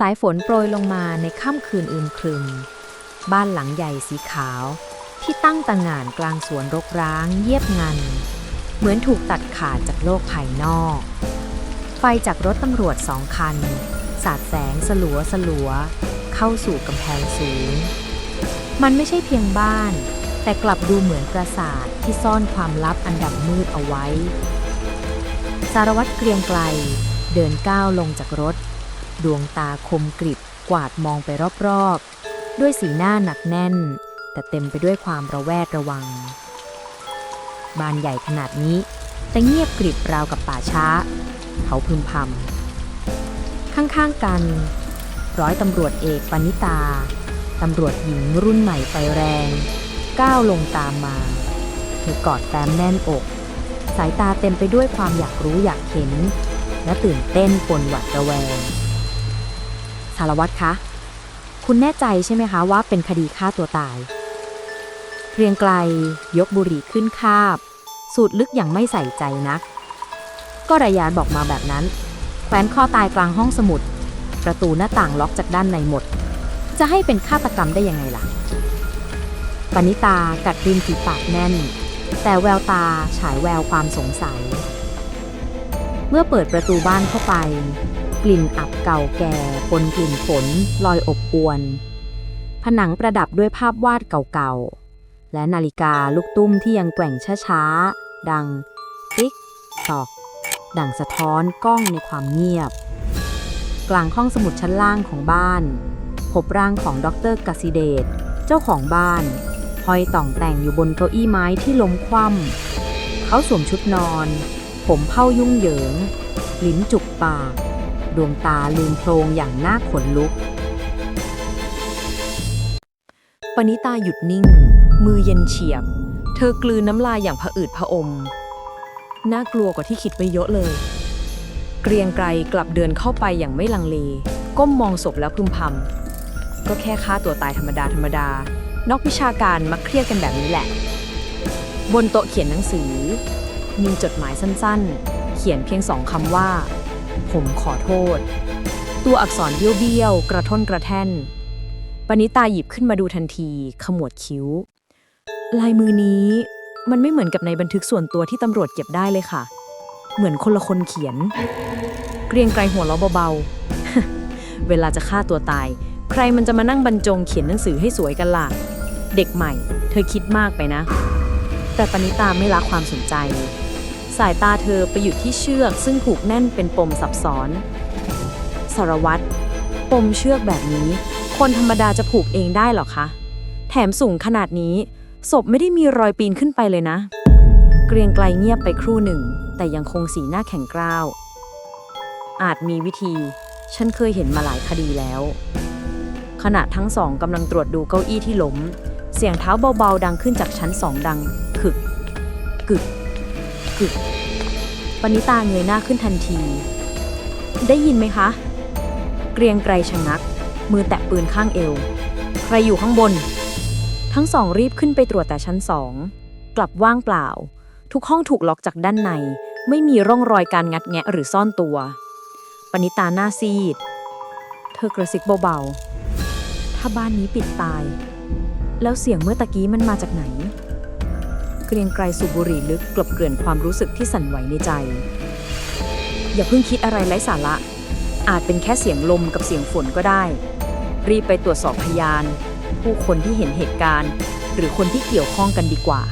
สายฝนโปรยลงมาในค่ำคืนอึมครึม บ้านหลังใหญ่สีขาว ที่ตั้งตระหง่านกลางสวนรกร้างเยียบงัน เหมือนถูกตัดขาดจากโลกภายนอก ไฟจากรถตำรวจสองคัน สาดแสงสลัวสลัว เข้าสู่กำแพงสูง มันไม่ใช่เพียงบ้าน แต่กลับดูเหมือนปราสาทที่ซ่อนความลับอันดำมืดเอาไว้ สารวัตรเกรียงไกลเดินก้าวลงจากรถ ดวงตาคมกริบกวาดมองไปรอบๆ ด้วยสีหน้าหนักแน่น แต่เต็มไปด้วยความระแวดระวังบ้านใหญ่ขนาดนี้ แต่เงียบกริบราวกับป่าช้า เขาพึมพำข้างๆกัน ร้อยตำรวจเอกปณิตา ตำรวจหญิงรุ่นใหม่ไฟแรง ก้าวลงตามมาเธอกอดแฟ้มแน่นอก สายตาเต็มไปด้วยความอยากรู้อยากเห็น และตื่นเต้นปนหวัดระแวง สารวัตรคะ คุณแน่ใจใช่ไหมคะว่าเป็นคดีฆ่าตัวตาย เรียงไกล ยกบุหรี่ขึ้นคาบ สูดลึกอย่างไม่ใส่ใจนัก ก็ระยานบอกมาแบบนั้นแขวนคอตายกลางห้องสมุด ประตูหน้าต่างล็อกจากด้านในหมด จะให้เป็นฆาตกรรมได้ยังไงล่ะ ปณิตากัดริมฝีปากแน่น แต่แววตาฉายแววความสงสัย เมื่อเปิดประตูบ้านเข้าไป ลิ่นอับเก่าแก่ปนกลิ่นฝนลอยอบอวน ผนังประดับด้วยภาพวาดเก่าๆ และนาฬิกาลูกตุ้มที่ยังแกว่งช้าๆ ดัง ติ๊กตอก ดังสะท้อนกล้องในความเงียบ กลางห้องสมุดชั้นล่างของบ้าน พบร่างของดรกสิเดชเจ้าของบ้านห้อยต่องแต่งอยู่บนเก้าอี้ไม้ที่ล้มคว่ำเขาสวมชุดนอน ผมเผ้ายุ่งเหยิง ลิ้นจุกปาก ดวงตาลืมโพลงอย่างน่าขนลุก ปณิตาหยุดนิ่ง มือเย็นเฉียบ เธอกลืนน้ำลายอย่างผะอืดผะอม น่ากลัวกว่าที่คิดไว้เยอะเลย เกรียงไกรกลับเดินเข้าไปอย่างไม่ลังเล ก้มมองศพแล้วพึมพำก็แค่ฆ่าตัวตายธรรมดาธรรมดานอกวิชาการมักเครียดกันแบบนี้แหละ บนโต๊ะเขียนหนังสือ มีจดหมายสั้นๆ เขียนเพียงสองคำว่า ผมขอโทษ ตัวอักษรเบี้ยวๆ กระท่นกระแท่นปณิตาหยิบขึ้นมาดูทันที ขมวดคิ้ว ลายมือนี้มันไม่เหมือนกับในบันทึกส่วนตัวที่ตำรวจเก็บได้เลยค่ะ เหมือนคนละคนเขียน เกรียงไกรหัวเราะเบาๆ เวลาจะฆ่าตัวตาย ใครมันจะมานั่งบรรจงเขียนหนังสือให้สวยกันล่ะ เด็กใหม่ เธอคิดมากไปนะ แต่ปณิตาไม่ละความสนใจ สายตาเธอไปหยุดที่เชือกซึ่งผูกแน่นเป็นปมซับซ้อนสารวัตรปมเชือกแบบนี้ คนธรรมดาจะผูกเองได้หรอคะ แถมสูงขนาดนี้ ศพไม่ได้มีรอยปีนขึ้นไปเลยนะ เกรียงไกลเงียบไปครู่หนึ่ง แต่ยังคงสีหน้าแข็งกร้าว อาจมีวิธี ฉันเคยเห็นมาหลายคดีแล้ว ขณะทั้งสองกำลังตรวจดูเก้าอี้ที่ล้ม เสียงเท้าเบาๆ ดังขึ้นจากชั้นสองดัง ขึก กึก กึก ปณิตาเงยหน้าขึ้นทันที ได้ยินไหมคะ เกรียงไกรชะงัก มือแตะปืนข้างเอว ใครอยู่ข้างบน ทั้งสองรีบขึ้นไปตรวจแต่ชั้นสอง กลับว่างเปล่า ทุกห้องถูกล็อกจากด้านใน ไม่มีร่องรอยการงัดแงะหรือซ่อนตัว ปณิตาหน้าซีด เธอกระซิบเบาๆ ถ้าบ้านนี้ปิดตาย แล้วเสียงเมื่อตะกี้มันมาจากไหน เกรียงไกรสูบบุหรี่ลึกกลบเกลื่อนความรู้สึกที่สั่นไหวในใจ อย่าเพิ่งคิดอะไรไร้สาระ อาจเป็นแค่เสียงลมกับเสียงฝนก็ได้ รีบไปตรวจสอบพยาน ผู้คนที่เห็นเหตุการณ์ หรือคนที่เกี่ยวข้องกันดีกว่า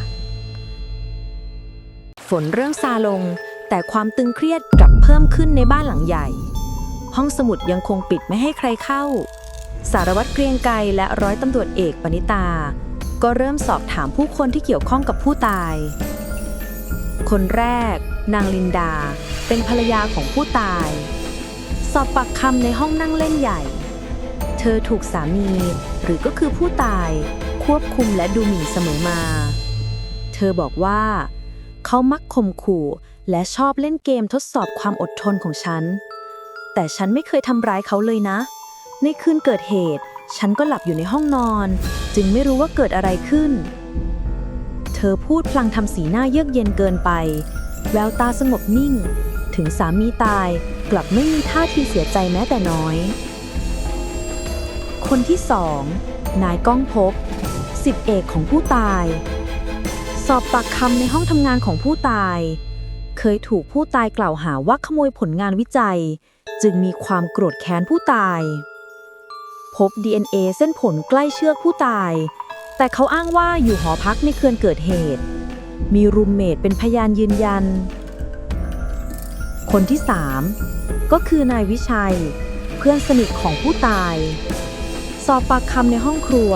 ฝนเริ่มซาลง แต่ความตึงเครียดกลับเพิ่มขึ้นในบ้านหลังใหญ่ ห้องสมุดยังคงปิดไม่ให้ใครเข้า สารวัตรเกรียงไกรและร้อยตำรวจเอกปณิตา ก็เริ่มสอบถามผู้คนที่เกี่ยวข้องกับผู้ตาย คนแรก นางลินดา เป็นภรรยาของผู้ตาย สอบปากคำในห้องนั่งเล่นใหญ่ เธอถูกสามีหรือก็คือผู้ตาย ควบคุมและดูหมิ่นเสมอมา เธอบอกว่า เขามักข่มขู่และชอบเล่นเกมทดสอบความอดทนของฉัน แต่ฉันไม่เคยทำร้ายเขาเลยนะ ในคืนเกิดเหตุ ฉันก็หลับอยู่ในห้องนอน จึงไม่รู้ว่าเกิดอะไรขึ้น เธอพูดพลางทำสีหน้าเยือกเย็นเกินไป แววตาสงบนิ่ง ถึงสามีตายกลับไม่มีท่าทีเสียใจแม้แต่น้อย คนที่สองนายก้องภพสิทธิเอกของผู้ตาย สอบปากคำในห้องทำงานของผู้ตาย เคยถูกผู้ตายกล่าวหาว่าขโมยผลงานวิจัย จึงมีความโกรธแค้นผู้ตาย พบ DNA เส้นผลใกล้เชือกผู้ตาย แต่เขาอ้างว่าอยู่หอพักในคืนเกิดเหตุ มีรูมเมทเป็นพยานยืนยัน คนที่ 3 ก็คือนายวิชัย เพื่อนสนิทของผู้ตาย สอบปากคำในห้องครัว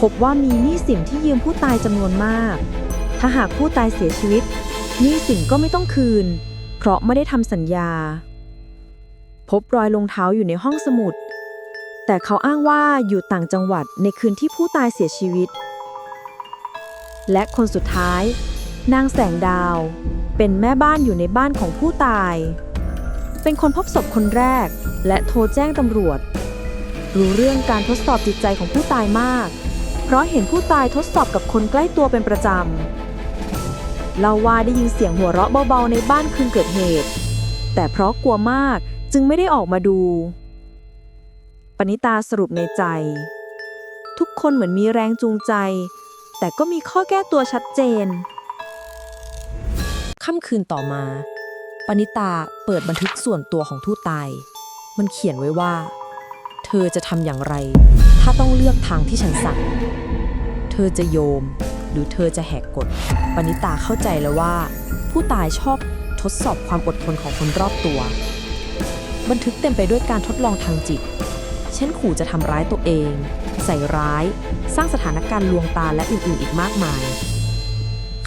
พบว่ามีหนี้สินที่ยืมผู้ตายจำนวนมาก ถ้าหากผู้ตายเสียชีวิตหนี้สินก็ไม่ต้องคืน เพราะไม่ได้ทำสัญญา พบรอยรองเท้าอยู่ในห้องสมุด แต่เขาอ้างว่าอยู่ต่างจังหวัดในคืนที่ผู้ตายเสียชีวิต และคนสุดท้าย นางแสงดาว เป็นแม่บ้านอยู่ในบ้านของผู้ตาย เป็นคนพบศพคนแรก และโทรแจ้งตำรวจ รู้เรื่องการทดสอบจิตใจของผู้ตายมาก เพราะเห็นผู้ตายทดสอบกับคนใกล้ตัวเป็นประจำเล่าว่าได้ยินเสียงหัวเราะเบาๆในบ้านคืนเกิดเหตุ แต่เพราะกลัวมากจึงไม่ได้ออกมาดู ณิตาสรุปในใจ ทุกคนเหมือนมีแรงจูงใจ แต่ก็มีข้อแก้ตัวชัดเจน ค่ำคืนต่อมา ปณิตาเปิดบันทึกส่วนตัวของทูตตาย มันเขียนไว้ว่า เธอจะทำอย่างไร ถ้าต้องเลือกทางที่ฉันสั่ง เธอจะโยม หรือเธอจะแหกกฎ ปณิตาเข้าใจแล้วว่า ผู้ตายชอบทดสอบความอดทนของคนรอบตัว บันทึกเต็มไปด้วยการทดลองทางจิต เช่นขู่จะทำร้ายตัวเอง ใส่ร้าย สร้างสถานการณ์ลวงตาและอื่นๆ อีกมากมาย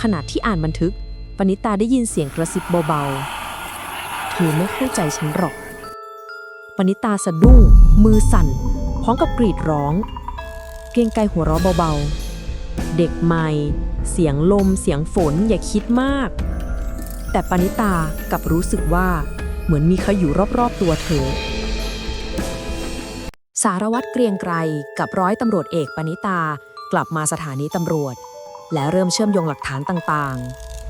ขณะที่อ่านบันทึก ปณิตาได้ยินเสียงกระซิบเบาๆ เธอไม่เข้าใจฉันหรอก ปณิตาสะดุ้ง มือสั่น พร้อมกับกรีดร้อง เกรงไกรหัวเราะเบาๆ เด็กใหม่ เสียงลม เสียงฝนอย่าคิดมาก แต่ปณิตากับรู้สึกว่าเหมือนมีเขาอยู่รอบๆตัวเธอารวัตรเกรียงไกรกับร้อยตำรวจเอกปณิตากลับมาสถานีตำรวจ และเริ่มเชื่อมโยงหลักฐานต่าง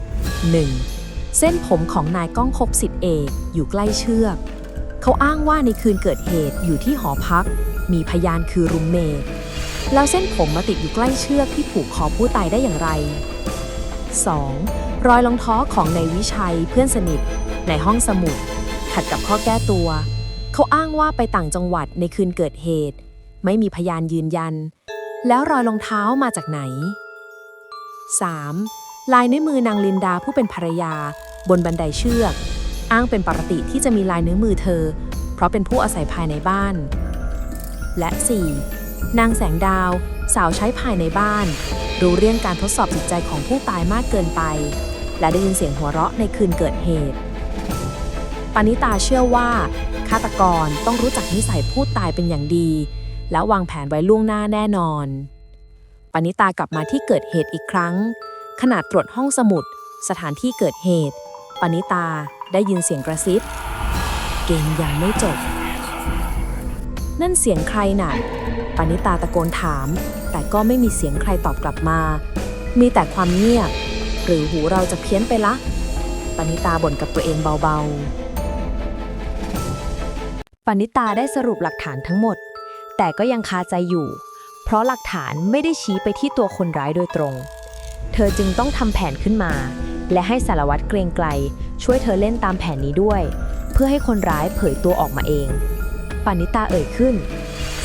ๆ 1. เส้นผมของนายก้องคบสิทธิเอกอยู่ใกล้เชือก เขาอ้างว่าในคืนเกิดเหตุอยู่ที่หอพัก มีพยานคือรุมเมทแล้วเส้นผมมาติดอยู่ใกล้เชือกที่ผูกคอผู้ตายได้อย่างไร 2. รอยรองเท้าของนายวิชัยเพื่อนสนิท ในห้องสมุด ขัดกับข้อแก้ตัว เขาอ้างว่าไปต่างจังหวัดในคืนเกิดเหตุ ไม่มีพยานยืนยัน แล้วรอยรองเท้ามาจากไหน 3. ลายนิ้วมือนางลินดาผู้เป็นภรรยา บนบันไดเชือก อ้างเป็นปกติที่จะมีลายนิ้วมือเธอ เพราะเป็นผู้อาศัยภายในบ้าน และ 4. นางแสงดาว สาวใช้ภายในบ้าน รู้เรื่องการทดสอบจิตใจของผู้ตายมากเกินไป และได้ยินเสียงหัวเราะในคืนเกิดเหตุปณิตาเชื่อว่า ฆาตกรต้องรู้จักนิสัยผู้ตายเป็นอย่างดี และวางแผนไว้ล่วงหน้าแน่นอน ปณิตากลับมาที่เกิดเหตุอีกครั้ง ขณะตรวจห้องสมุด สถานที่เกิดเหตุ ปณิตาได้ยินเสียงกระซิบ เกมยังไม่จบ นั่นเสียงใครน่ะ ปณิตาตะโกนถาม แต่ก็ไม่มีเสียงใครตอบกลับมา มีแต่ความเงียบ หรือหูเราจะเพี้ยนไปละ ปณิตาบ่นกับตัวเองเบาๆ ปณิตาได้สรุปหลักฐานทั้งหมด แต่ก็ยังคาใจอยู่ เพราะหลักฐานไม่ได้ชี้ไปที่ตัวคนร้ายโดยตรง เธอจึงต้องทำแผนขึ้นมา และให้สารวัตรเกรงไกล ช่วยเธอเล่นตามแผนนี้ด้วย เพื่อให้คนร้ายเผยตัวออกมาเองปณิตาเอ่ยขึ้น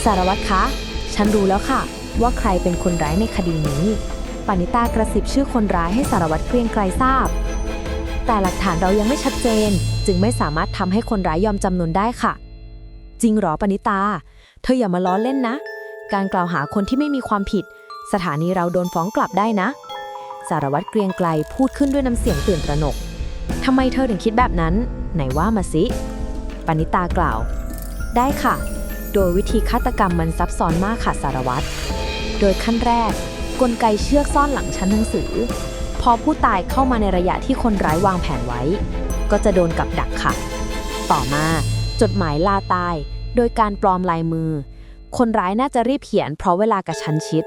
สารวัตรคะ ฉันรู้แล้วค่ะ ว่าใครเป็นคนร้ายในคดีนี้ปณิตากระซิบชื่อคนร้ายให้สารวัตรเกรียงไกรทราบ แต่หลักฐานเรายังไม่ชัดเจน จึงไม่สามารถทำให้คนร้ายยอมจำนนได้ค่ะ จริงหรอปณิตา เธออย่ามาล้อเล่นนะ การกล่าวหาคนที่ไม่มีความผิด สถานีเราโดนฟ้องกลับได้นะ สารวัตรเกรียงไกลพูดขึ้นด้วยน้ำเสียงตื่นตระหนกทำไมเธอถึงคิดแบบนั้น ไหนว่ามาสิปณิตากล่าว ได้ค่ะ โดยวิธีฆาตกรรมมันซับซ้อนมากค่ะสารวัตร โดยขั้นแรก กลไกเชือกซ่อนหลังชั้นหนังสือ พอผู้ตายเข้ามาในระยะที่คนร้ายวางแผนไว้ ก็จะโดนกับดักค่ะ ต่อมา จดหมายลาตาย โดยการปลอมลายมือ คนร้ายน่าจะรีบเขียนเพราะเวลากระชั้นชิด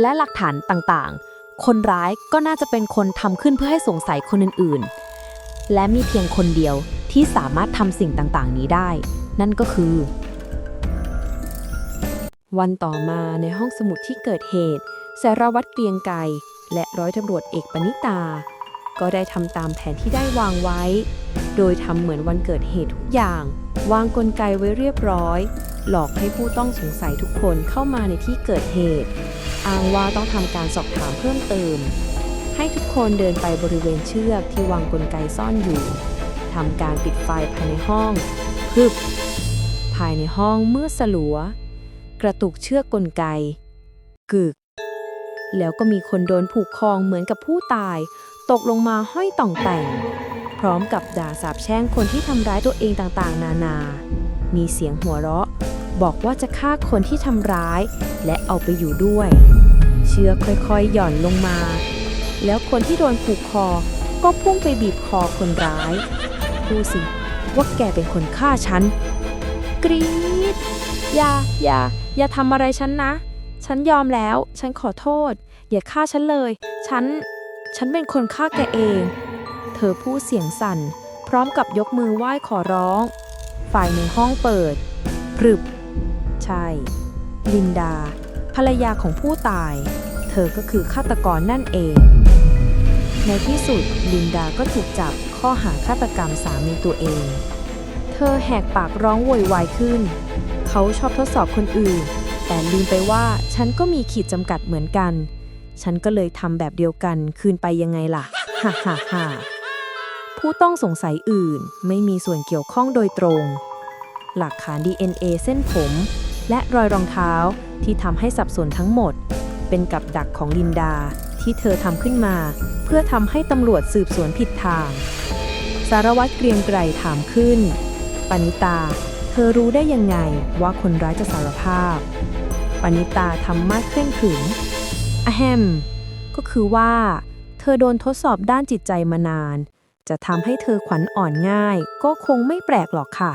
และหลักฐานต่างๆ คนร้ายก็น่าจะเป็นคนทำขึ้นเพื่อให้สงสัยคนอื่นๆ และมีเพียงคนเดียวที่สามารถทำสิ่งต่างๆ นี้ได้ นั่นก็คือ วันต่อมาในห้องสมุดที่เกิดเหตุสารวัตรเกรียงไกรและร้อยตำรวจเอกปณิตา ก็ได้ทำตามแผนที่ได้วางไว้ โดยทำเหมือนวันเกิดเหตุทุกอย่าง วางกลไกไว้เรียบร้อย หลอกให้ผู้ต้องสงสัยทุกคนเข้ามาในที่เกิดเหตุ อ้างว่าต้องทำการสอบถามเพิ่มเติม ให้ทุกคนเดินไปบริเวณเชือกที่วางกลไกซ่อนอยู่ทำการปิดไฟภายในห้องพึบภายในห้องเมื่อสลัว กระตุกเชือกกลไก กึก แล้วก็มีคนโดนผูกคองเหมือนกับผู้ตาย ตกลงมาห้อยต่องแต่ง พร้อมกับด่าสาบแช่งคนที่ทำร้ายตัวเองต่างๆ นานา มีเสียงหัวเราะ บอกว่าจะฆ่าคนที่ทำร้าย และเอาไปอยู่ด้วย เชือกค่อยๆ หย่อนลงมา แล้วคนที่โดนผูกคอ ก็พุ่งไปบีบคอคนร้ายพูสิว่าแกเป็นคนฆ่าฉัน กรีดอย่าอย่าอย่าทำอะไรฉันนะ ฉันยอมแล้ว ฉันขอโทษ อย่าฆ่าฉันเลย ฉัน ฉันเป็นคนฆ่าแกเอง ธอพูดเสียงสั่น พร้อมกับยกมือไหว้ขอร้อง ฝ่ายในห้องเปิดพรึบ ใช่ ลินดา ภรรยาของผู้ตาย เธอก็คือฆาตกรนั่นเอง ในที่สุดลินดาก็ถูกจับข้อหาฆาตกรรมสามีตัวเอง เธอแหกปากร้องโวยวายขึ้น เขาชอบทดสอบคนอื่น แต่ลืมไปว่าฉันก็มีขีดจำกัดเหมือนกัน ฉันก็เลยทำแบบเดียวกันคืนไปยังไงล่ะ ฮ่าฮ่าฮ่า ผู้ต้องสงสัยอื่นไม่มีส่วนเกี่ยวข้องโดยตรง หลักฐาน DNA เส้นผม และรอยรองเท้าที่ทำให้สับสนทั้งหมด เป็นกับดักของลินดาที่เธอทำขึ้นมา เพื่อทำให้ตำรวจสืบสวนผิดทาง สารวัตรเกรียงไกรถามขึ้น ปณิตา เธอรู้ได้ยังไงว่าคนร้ายจะสารภาพ ปณิตาทำมาดเคร่งขรึมอะแฮม ก็คือว่า เธอโดนทดสอบด้านจิตใจมานาน จะทำให้เธอขวัญอ่อนง่าย ก็คงไม่แปลกหรอกค่ะ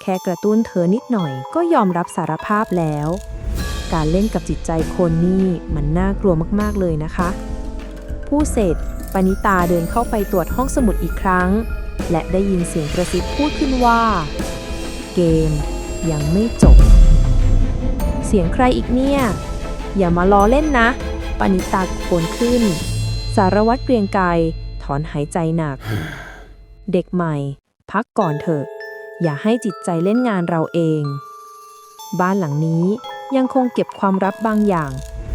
แค่กระตุ้นเธอนิดหน่อยก็ยอมรับสารภาพแล้ว การเล่นกับจิตใจคนนี่มันน่ากลัวมากๆเลยนะคะ ผู้เสร็จปณิตาเดินเข้าไปตรวจห้องสมุดอีกครั้ง และได้ยินเสียงกระซิบพูดขึ้นว่า เกมยังไม่จบ เสียงใครอีกเนี่ย อย่ามาล้อเล่นนะ ปณิตาโกนขึ้น สารวัตรเกรียงไกร ถอนหายใจหนัก เด็กใหม่ พักก่อนเถอะ อย่าให้จิตใจเล่นงานเราเอง บ้านหลังนี้ยังคงเก็บความลับบางอย่าง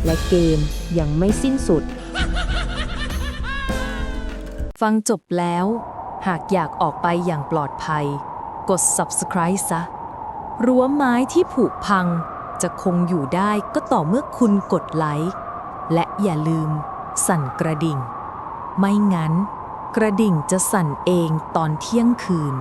และเกมยังไม่สิ้นสุด ฟังจบแล้ว หากอยากออกไปอย่างปลอดภัย กด subscribe ซะ รั้วไม้ที่ผุพังจะคงอยู่ได้ก็ต่อเมื่อคุณกดไลค์ และอย่าลืมสั่นกระดิ่ง ไม่งั้น กระดิ่งจะสั่นเองตอนเที่ยงคืน